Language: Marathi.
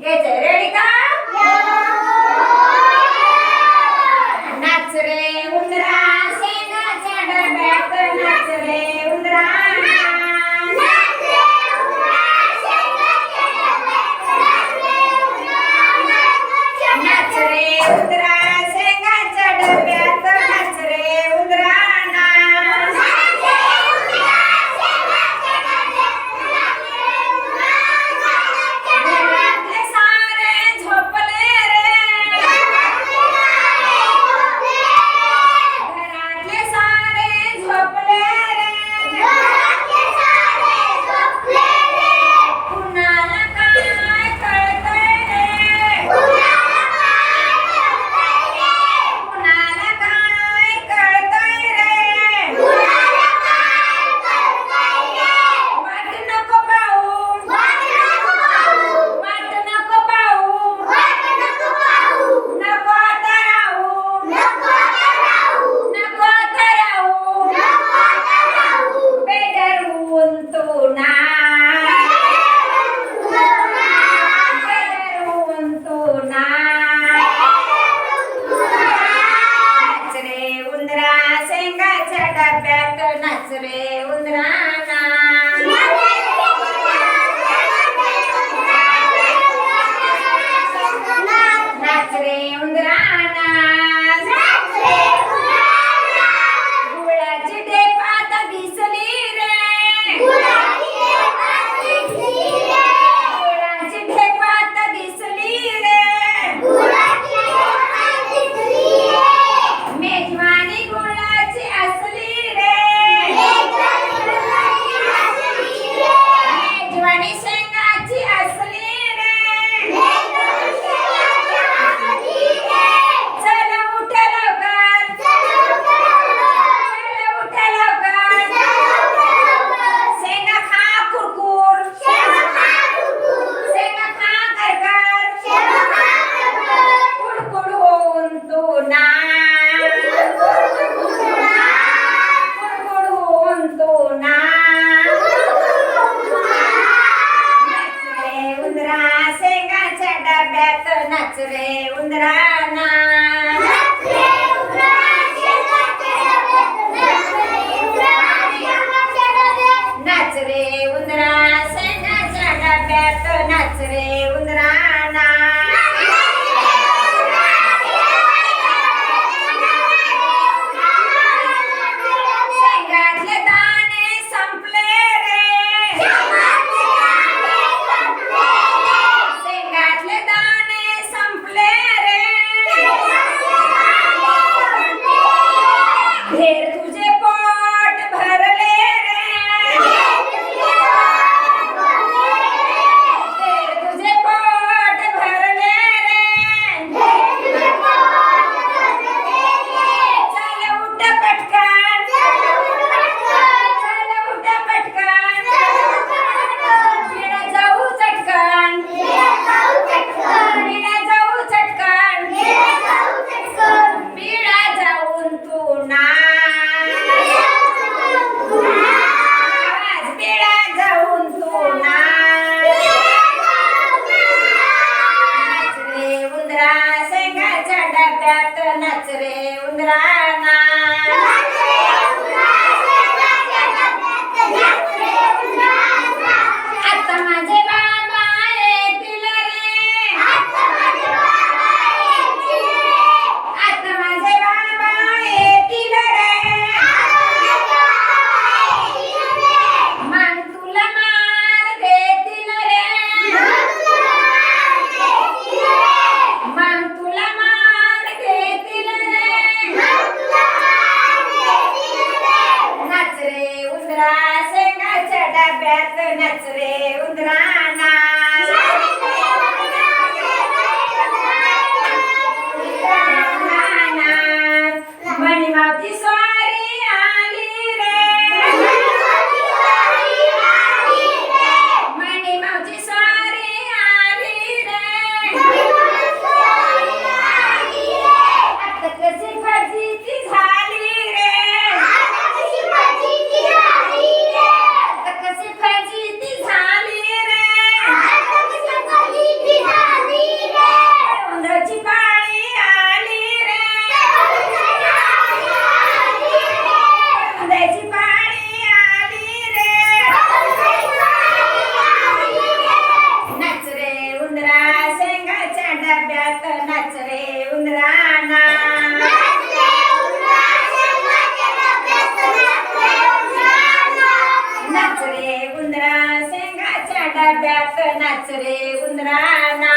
घ्यायचंय नाच रे नाच रे उंदरा शेंगाच्या डब्यात नाच रे उंदरा ना जंगलात नाच नाच रे उंदरा शेंगाच्या डब्यात नाच रे उंदराना.